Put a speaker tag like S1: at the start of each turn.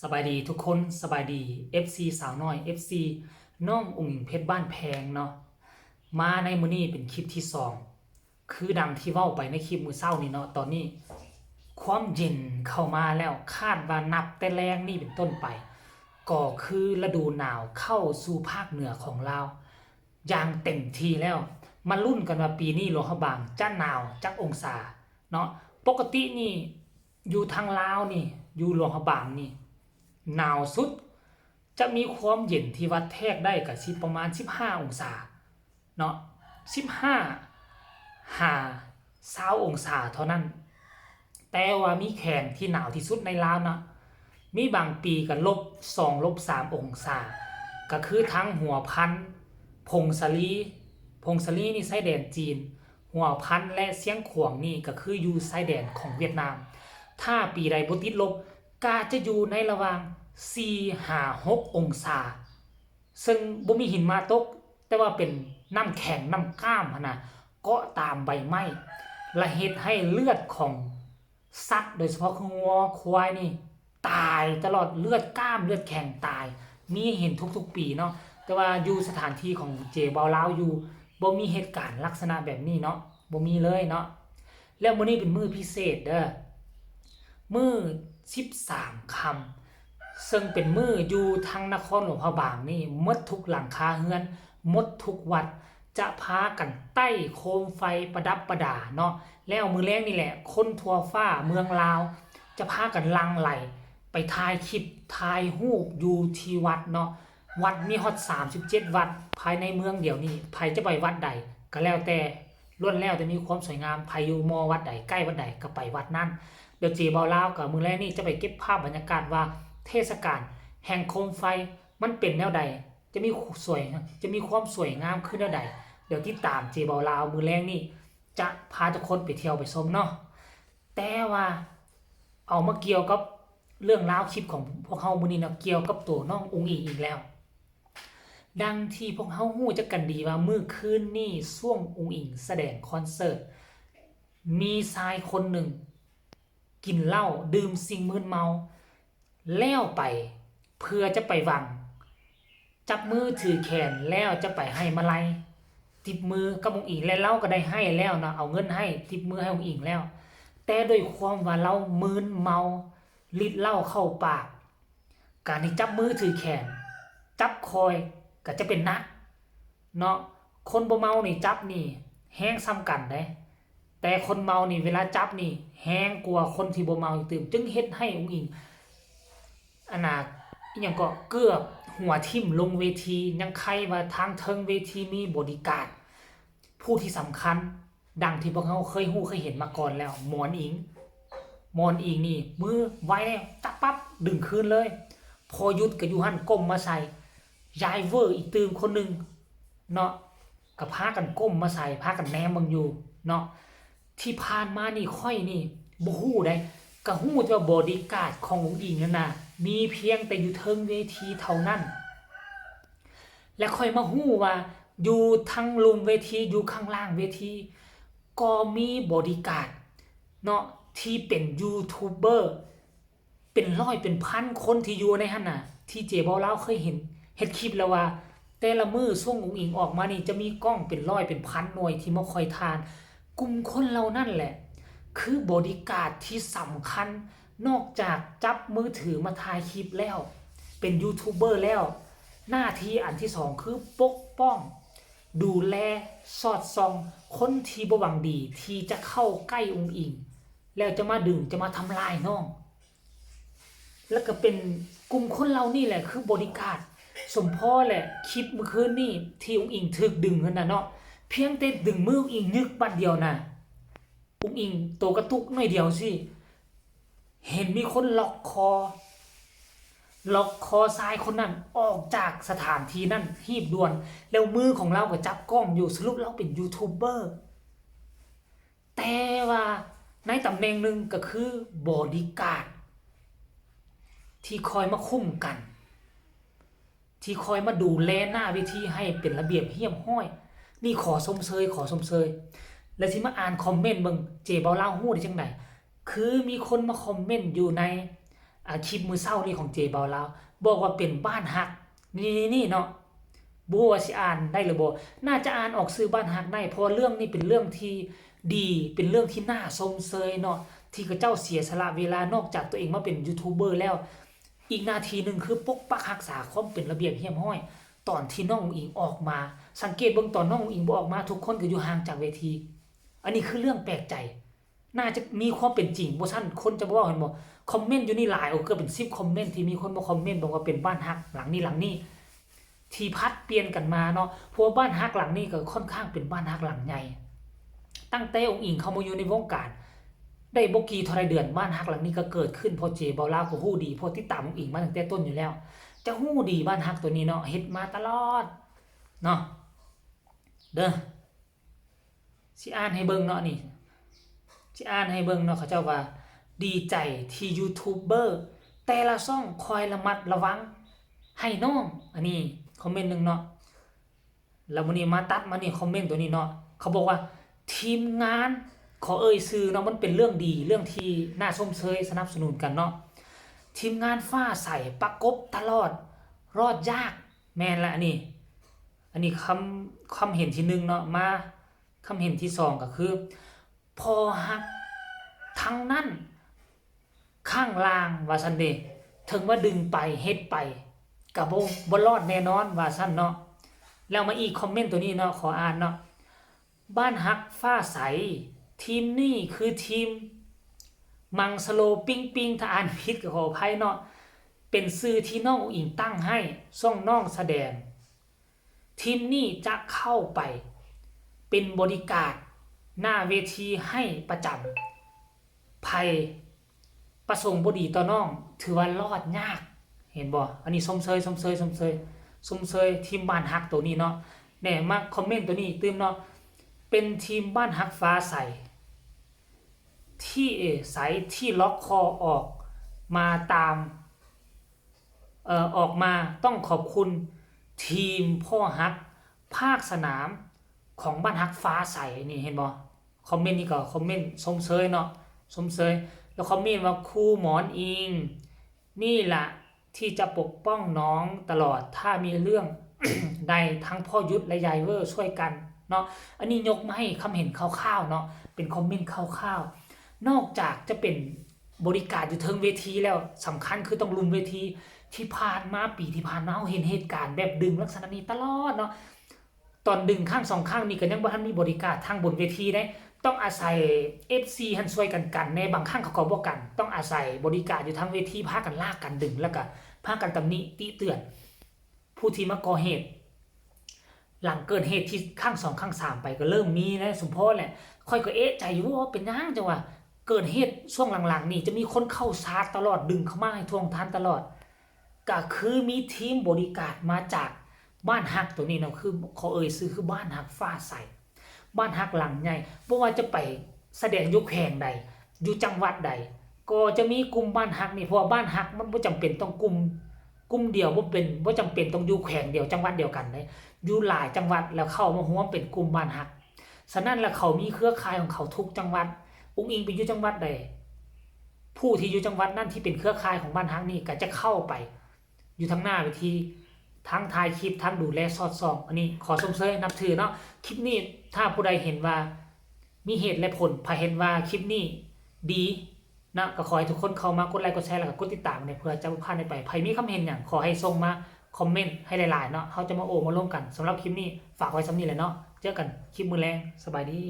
S1: สบายดีทุกคนสบายดี FC สาวน้อย FC น้ององค์หญิงเพชรบ้านแพงเนาะมาในมือนี้เป็นคลิปที่สองคือดังที่ว้าไปในคลิปมือเช้านี่เนาะตอนนี้ ความเย็นเข้ามาแล้วคาดว่านับแต่แรงนี่เป็นต้นไป ก็คือฤดูหนาวเข้าสู่ภาคเหนือของเราอย่างเต็มทีแล้วมารุ่นกันว่าปีนี้หลวงพระบางจะหนาวจักองศาเนาะปกตินี่อยู่ทางลาวนี่อยู่หลวงพระบางนี่ หนาวสุด จะมีความเย็นที่วัดแทกได้กับสิประมาณ 15 องศาเนาะ15หา20องศาเท่านั้น แต่ว่ามีแข่งที่หนาวที่สุดในลาวนะมีบางปีกับลบ2ลบ3องศา ก็คือทั้งหัวพันธุ์พงศลีพงศลีนี่ไส้แดนจีน หัวพันธุ์และเสียงขวงนี่ก็คืออยู่ไส้แดนของเวียดนาม ถ้าปีใดบ่ติดลบ กาจะอยู่ในระหว่าง4 5 6องศา ซึ่งบ่มีหินมาตก แต่ว่าเป็นน้ำแข็งน้ำก้ามนะกาะตามใบไม้และเฮ็ดให้เลือดของสัตว์โดยเฉพาะคืองัวควายนี่ ตายตลอดเลือดก้ามเลือดแข็งตาย มีเห็นทุกๆปีเนาะแต่ว่าอยู่สถานที่ของเจเบาลาวอยู่บ่มีเหตุการณ์ลักษณะแบบนี้เนาะบ่มีเลยเนาะแล้วมื้อนี้เป็นมื้อพิเศษเด้อ มือ13คำซึ่งเป็นมืออยู่ทางนครหลวงพระบางนี่มดทุกหลังคาเฮือนมดทุกวัดจะพากันใต้โคมไฟประดับประดาเนาะแล้วมือแรกนี่แหละ คนทัวฟ้าเมืองลาว จะพากันลังไหล ไปถ่ายคลิปถ่ายรูปอยู่ที่วัดเนาะวัดมีฮอด37 วัด ภายในเมืองเดียวนี้ใครจะไปวัดใด ก็แล้วแต่ล้วนแล้วแต่มีความสวยงามใครอยู่มอวัดใดใกล้วัดใดก็ไปวัดนั้น เดี๋ยวจีเบาลาวกับมือแรกนี่จะไปเก็บภาพบรรยากาศว่าเทศกาลแห่งโคมไฟมันเป็นแนวใด จะมีสวยจะมีความสวยงามขึ้นแนวใด เดี๋ยวที่ตามจีเบาลาวมือแรกนี่จะพาทุกคนไปเที่ยวไปชมเนาะแต่ว่าเอามาเกี่ยวกับเรื่องราวคลิปของพวกเฮามือนี้นาะเกี่ยวกับตัวน้ององค์อิงอีกแล้ว ดังที่พวกเฮาฮู้จักกันดีว่ามื้อคืนนี่ช่วงองค์อิงแสดงคอนเสิร์ตมีชายคนหนึ่ง กินเหล้าดื่มสิ่งมึนเมา แล้วไปเพื่อจะไปวัง จับมือถือแขนแล้วจะไปให้มาลัยติบมือกับองอิงและเล่าก็ได้ให้แล้วนะเอาเงินให้ติบมือให้องอิงแล้ว แต่โดวยความว่าเรามึนเมาลิดเหล้าเข้าปาก การที่จับมือถือแขน จับคอยก็จะเป็นนักเนาะคนบ่เมานี่จับนี่แห้งซ้ำกันเด้ แต่คนเมานี่เวลาจับนี่ แห้งกลัวคนที่บ่เมาอีกตื่มจึงเฮ็ดให้องค์อิงอันน่ะอหยังก็เกือบหัวทิ่มลงเวทียังใครว่าทางเทิงเวทีมีบริการดผู้ที่สำคัญ ดังที่พวกเขาเคยฮู้เคยเห็นมาก่อนแล้วหมอนอิงหมอนอิงนี่ มือไว้แล้วจับปั๊บดึงคืนเลย พอหยุดกับยูหันก้มมาใส่ยายเวอร์อีกตื่มคนหนึ่งเนาะกับพากันก้มมาใส่พากันแนมมึงอยู่เนาะ ที่ผ่านมานี่ค่อยนี่บ่ฮู้ได้ก็ฮู้แต่ว่าบอดี้การ์ดขององค์อิงนั่นน่ะมีเพียงแต่อยู่เทิงเวทีเท่านั้น และค่อยมาฮู้ว่าอยู่ทั้งลุมเวทีอยู่ข้างล่างเวที ก็มีบอดี้การ์ดเนาะที่เป็นยูทูบเบอร์เป็นร้อยเป็นพันคนที่อยู่ในหั่นน่ะ ที่เจบอเล่าเคยเห็นเฮ็ดคลิปแล้วว่า แต่ละมือช่วงองค์อิงออกมานี่จะมีกล้องเป็นร้อยเป็นพันหน่วยที่มาคอยทาน กลุ่มคนเรานั่นแหละ คือบริการดที่สำคัญ นอกจากจับมือถือมาถ่ายคลิปแล้ว เป็นยูทูบเบอร์แล้ว หน้าที่อันที่สองคือปกป้อง ดูแลสอดส่องคนที่บวังดีที่จะเข้าใกล้องค์อิง แล้วจะมาดึงจะมาทำลายน้อง แล้วก็เป็นกลุ่มคนเรานี่แหละคือบริการสมพ่อแหละคลิปเมื่อคืนนี่ที่องค์อิงถึกดึงนั่นนะเนาะ พียงแต่ดึงมืออุ้งอิงนึกบัดเดียวนะอุ้งอิงโตกระตุกหน่อยเดียวสิเห็นมีคนล็อกคอ ล็อกคอซ้ายคนนั้นออกจากสถานที่นั่นหีบด่วน แล้วมือของเราก็จับกล้องอยู่สรุปเราเป็นยูทูบเบอร์แต่ว่าในตำแหน่งหนึ่งก็คือบอดี้การ์ดที่คอยมาคุ้มกัน ที่คอยมาดูแลหน้าเวทีให้เป็นระเบียบเฮี้ยมห้อย นี่ขอสมเชยขอสมเชยแล้วที่มาอ่านคอมเมนต์เบิ่งเจเบาเล่าฮู้ได้จังไดคือมีคนมาคอมเมนต์อยู่ในคลิปมือเศร้านี่ของเจเบาลาบอกว่าเป็นบ้านฮักนี่นี่นี่เนาะบัวสิอ่านได้หรือบ่น่าจะอ่านออกซื้อบ้านฮักได้เพราะเรื่องนี้เป็นเรื่องที่ดีเป็นเรื่องที่น่าสมเซยเนาะที่กระเจ้าเสียสละเวลานอกจากตัวเองมาเป็นยูทูบเบอร์แล้ว อีกนาทีหนึ่งคือปกปักรักษาความเป็นระเบียบเฮียมห้อย ตอนที่น้องอิงออกมา สังเกตเบื้องตอนน้องอิงบออกมา ทุกคนก็อยู่ห่างจากเวที อันนี้คือเรื่องแปลกใจ น่าจะมีความเป็นจริงบ่ซั่นคนจะบอกเห็นบ่คอมเมนต์อยู่นี่หลายโอ้เกือบเป็น10คอมเมนต์ที่มีคนมาคอมเมนต์บอกว่าเป็นบ้านฮักหลังนี้หลังนี้ ที่พัดเปลี่ยนกันมาเนาะเพราะว่าบ้านฮักหลังนี้ก็ค่อนข้างเป็นบ้านฮักหลังใหญ่ตั้งแต่องค์อิงเข้ามาอยู่ในวงการได้บกี่เท่าไรเดือนบ้านฮักหลังนี้ก็เกิดขึ้นพอเจเบาลาก็ฮู้ดีพอที่ตามองค์อิงมาตั้งแต่ต้นอยู่แล้ว จะฮู้ดีบ้านฮักตัวนี้เนาะเฮ็ดมาตลอดเนาะเด้อสิอ่านให้เบิ่งเนาะนี่สิอ่านให้เบิ่งเนาะเขาเจ้าว่า ดีใจที่ยูทูบเบอร์แต่ละช่องคอยระมัดระวัง ให้น้องอันนี้คอมเมนต์หนึ่งเนาะแล้ววันนี้มาตัดมานี่คอมเมนต์ตัวนี้เนาะเขาบอกว่า ทีมงานขอเอ่ยซื้อเนาะมันเป็นเรื่องดีเรื่องที่น่าชมเชยสนับสนุนกันเนาะ ทีมงานฟ้าใสประกบตลอด รอดยากแม่นละอันนี้ อันนี้คำคำเห็นที่หนึ่งเนาะมาคำเห็นที่สองก็คือ พอฮักทั้งนั้นข้างล่างว่าซันเดถึงว่าดึงไปเฮ็ดไปกับบบรอดแน่นอนว่าซันเนาะแล้วมาอีกคอมเมนต์ตัวนี้เนาะขออ่านเนาะบ้านฮักฟ้าใส ทีมนี่คือทีม มังสโลปิงปิงถ้าอ่านผิดก็ขออภัยเนาะเป็นชื่อที่น้องอิงตั้งให้ส่องน้องแสดง ทีมนี่จะเข้าไป เป็นบริการหน้าเวทีให้ประจำภัยประสงค์บดีต่อน้อง ถือว่ารอดยาก เห็นบ่อันนี้สมเซยสมเซยสมเซยสมเซยทีมบ้านฮักตัวนี้เนาะแหน่มาคอมเมนต์ตัวนี้ตื่มเนาะเป็นทีมบ้านฮักฟ้าใส ที่เอใสที่ล็อกคอออกมาตามเอ่อออกมาต้องขอบคุณทีมพ่อฮัก ภาคสนามของบ้านฮักฟ้าใสนี่เห็นบ่คอมเมนต์นี่ก็คอมเมนต์สมเซยเนาะสมเซยแล้วคอมเมนต์ว่าครูหมอนอิง นี่แหละที่จะปกป้องน้องตลอดถ้ามีเรื่องใดทั้งพ่อยุทธและยายเวอร์ช่วยกันเนาะอันนี้ยกมาให้คำเห็นคร่าวๆเนาะเป็นคอมเมนต์คร่าวๆ นอกจากจะเป็นบริการอยู่เทิงเวทีแล้วสำคัญคือต้องลุมเวทีที่ผ่านมาปีที่ผ่านมาเราเห็นเหตุการณ์แบบดึงลักษณะนี้ตลอดเนาะตอนดึงข้างสองข้างนี่ก็ยังบ่ทันมีบริการทางบนเวทีได้ต้องอาศัย FC หันช่วยกันกันในบางครั้งเขาก็บอกกัน ต้องอาศัยบริการอยู่ทางเวทีพากันลากกันดึงแล้วก็พากันตำหนิติเตือน ผู้ที่มาก่อเหตุ หลังเกิดเหตุที่ข้างสองข้างสามไปก็เริ่มมีนะสมพรแหละค่อยก็เอ๊ะใจอยู่ว่าเป็นยังจังว่า เกิดเหตุช่วงหลังๆ นี่จะมีคนเข้าชาร์จตลอดดึงเข้ามาให้ทวงทานตลอด ก็คือมีทีมบริการมาจากบ้านฮักตัวนี้เนาะคือเขอเอ่ยซื้อคือบ้านฮักฟ้าใสบ้านฮักหลังใหญ่บ่ว่าจะไปแสดงยุคแห่งใดอยู่จังหวัดใด ก็จะมีกลุ่มบ้านฮักนี่เพราะว่าบ้านฮักมันบ่จำเป็นต้องกลุ่มกลุ่มเดียวบ่เป็นบ่จำเป็นต้องอยู่แขวงเดียวจังหวัดเดียวกันเลยอยู่หลายจังหวัดแล้วเข้ามาร่วมเป็นกลุ่มบ้านฮักฉะนั้นแล้วเขามีเครือข่ายของเขาทุกจังหวัด อุ้งอิงไปอยู่จังหวัดใดผู้ที่อยู่จังหวัดนั่นที่เป็นเครือข่ายของบ้านฮักนี่ก็จะเข้าไป อยู่ทางหน้าเวทีทั้งถ่ายคลิปทั้งดูแลสอดส่อง อันนี้ขอสมเสยนับถือเนาะคลิปนี้ถ้าผู้ใดเห็นว่ามีเหตุและผลพาเห็นว่าคลิปนี้ดีนะก็ขอให้ทุกคนเข้ามากดไลค์กดแชร์แล้วก็กดติดตามเนี่ยเพื่อจะบ่พลาดในไปใครมีคำเห็นอย่างขอให้ส่งมาคอมเมนต์ให้หลายๆเนาะเขาจะมาโอมาร่วมกันสำหรับคลิปนี้ฝากไว้สำนีเลยเนาะเจอกันคลิปมือแรงสบายดี